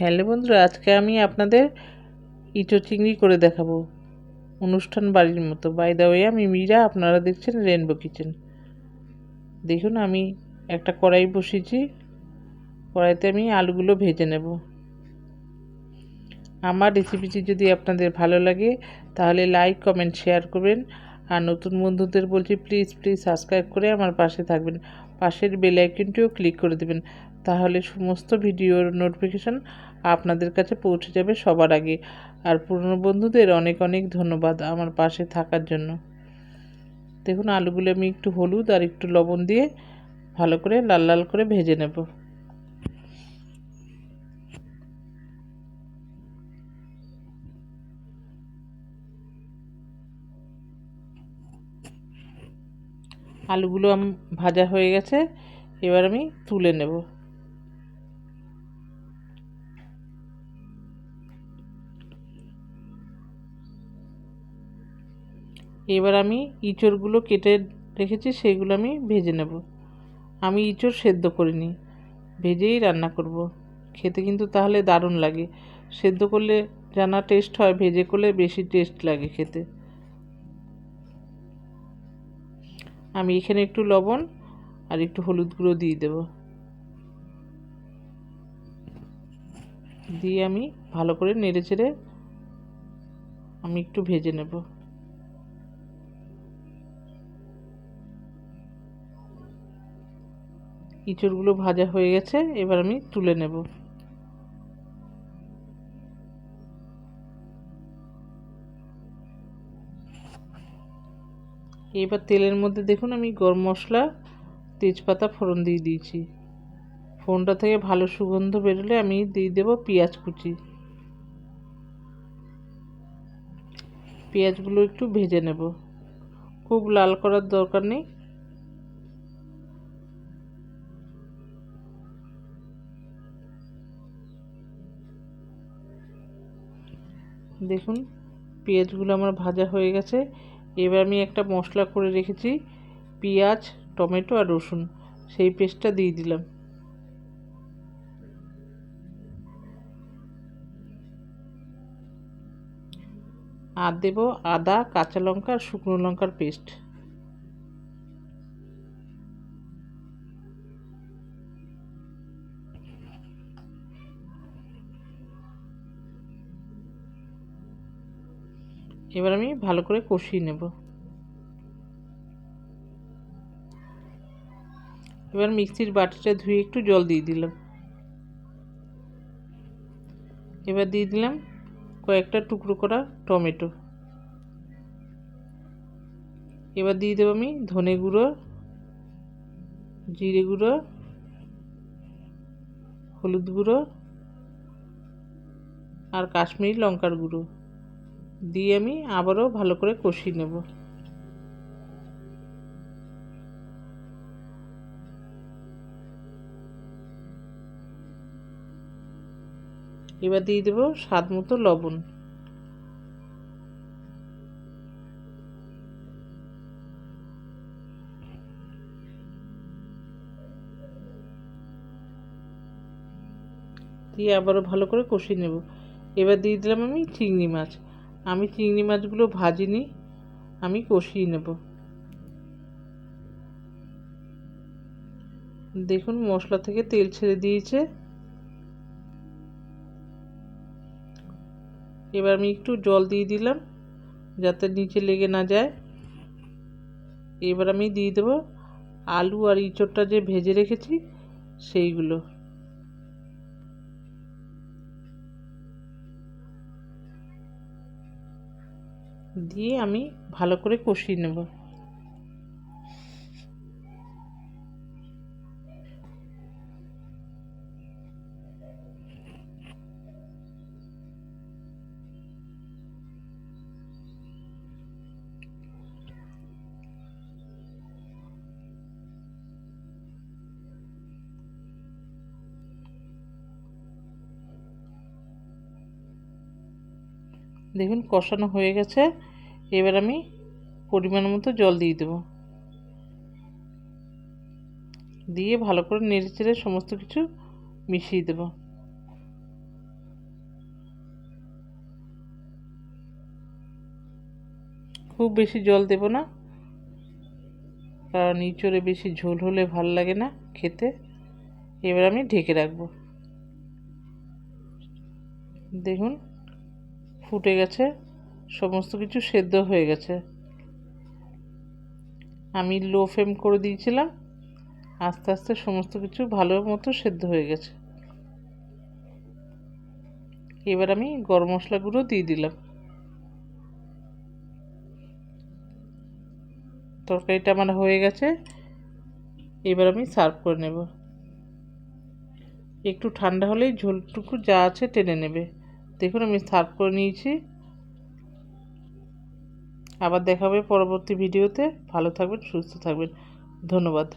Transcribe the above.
Hello বন্ধুরা, আজকে আমি আপনাদের ইঁচো চিংড়ি করে দেখাবো অনুষ্ঠান বাড়ির মতো। বাই দা ওয়ে আমি মীরা, আপনারা দেখছেন রেনবো কিচেন দেখুন, আমি একটা কড়াই বসিয়েছি। কড়াইতে আমি আলুগুলো ভেজে নেব। আমার রেসিপিটি যদি আপনাদের ভালো লাগে, তাহলে লাইক কমেন্ট শেয়ার করবেন। আর নতুন বন্ধুদের বলছি প্লিজ প্লিজ সাবস্ক্রাইব করে আমার পাশে থাকবেন। পাশের বেল আইকনটিও ক্লিক করে দেবেন। তাহলে সমস্ত ভিডিওর নোটিফিকেশান আপনাদের কাছে পৌঁছে যাবে সবার আগে। আর পুরনো বন্ধুদের অনেক অনেক ধন্যবাদ আমার পাশে থাকার জন্য। দেখুন, আলুগুলো আমি একটু হলুদ আর একটু লবণ দিয়ে ভালো করে লাল লাল করে ভেজে নেব। আলুগুলো ভাজা হয়ে গেছে। এবার আমি তুলে নেব। এবার আমি ইঁচড়গুলো কেটে রেখেছি, সেগুলো আমি ভেজে নেব। আমি ইঁচড় সেদ্ধ করিনি, ভেজেই রান্না করব। খেতে কিন্তু তাহলে দারুণ লাগে। সেদ্ধ করলে জানা টেস্ট হয়, ভেজে করলে বেশি টেস্ট লাগে খেতে। আমি এখানে একটু লবণ আর একটু হলুদ গুঁড়ো দিয়ে দেব। দিয়ে আমি ভালো করে নেড়ে চেড়ে আমি একটু ভেজে নেব। ইঁচড়গুলো ভাজা হয়ে গেছে, এবার আমি তুলে নেব। এবার তেলের মধ্যে দেখুন, আমি গরম মশলা, তেজপাতা, ফোড়ন দিয়ে দিয়েছি। ফোড়নটা থেকে ভালো সুগন্ধ বেরোলে আমি দিয়ে দেবো পেঁয়াজ কুচি। পেঁয়াজগুলো একটু ভেজে নেব। খুব লাল করার দরকার নেই। দেখুন, পেঁয়াজগুলো আমার ভাজা হয়ে গেছে। এবার আমি একটা মশলা করে রেখেছি, পেঁয়াজ, টমেটো আর রসুন। সেই পেস্টটা দিয়ে দিলাম। আর দেবো আদা, কাঁচা লঙ্কা আর শুকনো লঙ্কার পেস্ট। এবার আমি ভালো করে কষিয়ে নেব। এবার মিক্সির বাটিটা ধুয়ে একটু জল দিয়ে দিলাম। এবার দিয়ে দিলাম কয়েকটা টুকরো করা টমেটো। এবার দিয়ে দেবো আমি ধনে গুঁড়ো, জিরে গুঁড়ো, হলুদ গুঁড়ো আর কাশ্মীরি লঙ্কার গুঁড়ো। দিয়ে আমি আবারও ভালো করে কষিয়ে নেব। এবার দিয়ে দেবো স্বাদ মতো লবণ। দিয়ে আবারও ভালো করে কষিয়ে নেব। এবার দিয়ে দিলাম আমি চিংড়ি মাছ। আমি চিংড়ি মাছগুলো ভাজিনি, আমি কষিয়ে নেব। দেখুন মশলা থেকে তেল ছেড়ে দিয়েছে। এবার আমি একটু জল দিয়ে দিলাম, যাতে নিচে লেগে না যায়। এবার আমি দিয়ে দেবো আলু আর ইঁচড়টা যে ভেজে রেখেছি, সেইগুলো। দিয়ে আমি ভালো করে কষিয়ে নেব। দেখুন কষানো হয়ে গেছে। এবার আমি পরিমাণ মতো জল দিয়ে দেবো। দিয়ে ভালো করে নেড়ে চেড়ে সমস্ত কিছু মিশিয়ে দেবো। খুব বেশি জল দেব না। কারণ ইঁচড়ে বেশি ঝোল হলে ভালো লাগে না খেতে। এবার আমি ঢেকে রাখব। দেখুন ফুটে গেছে, সমস্ত কিছু সেদ্ধ হয়ে গেছে। আমি লো ফ্লেম করে দিয়েছিলাম, আস্তে আস্তে সমস্ত কিছু ভালো মতো সেদ্ধ হয়ে গেছে। এবার আমি গরম মশলা গুঁড়ো দিয়ে দিলাম। তরকারিটা আমার হয়ে গেছে, এবার আমি সার্ভ করে নেব। একটু ঠান্ডা হলেই ঝোলটুকু যা আছে টেনে নেবে। দেখুন আমি সার্ভ করে নিয়েছি। আবার দেখাবে পরবর্তী ভিডিওতে। ভালো থাকবেন সুস্থ থাকবেন। ধন্যবাদ।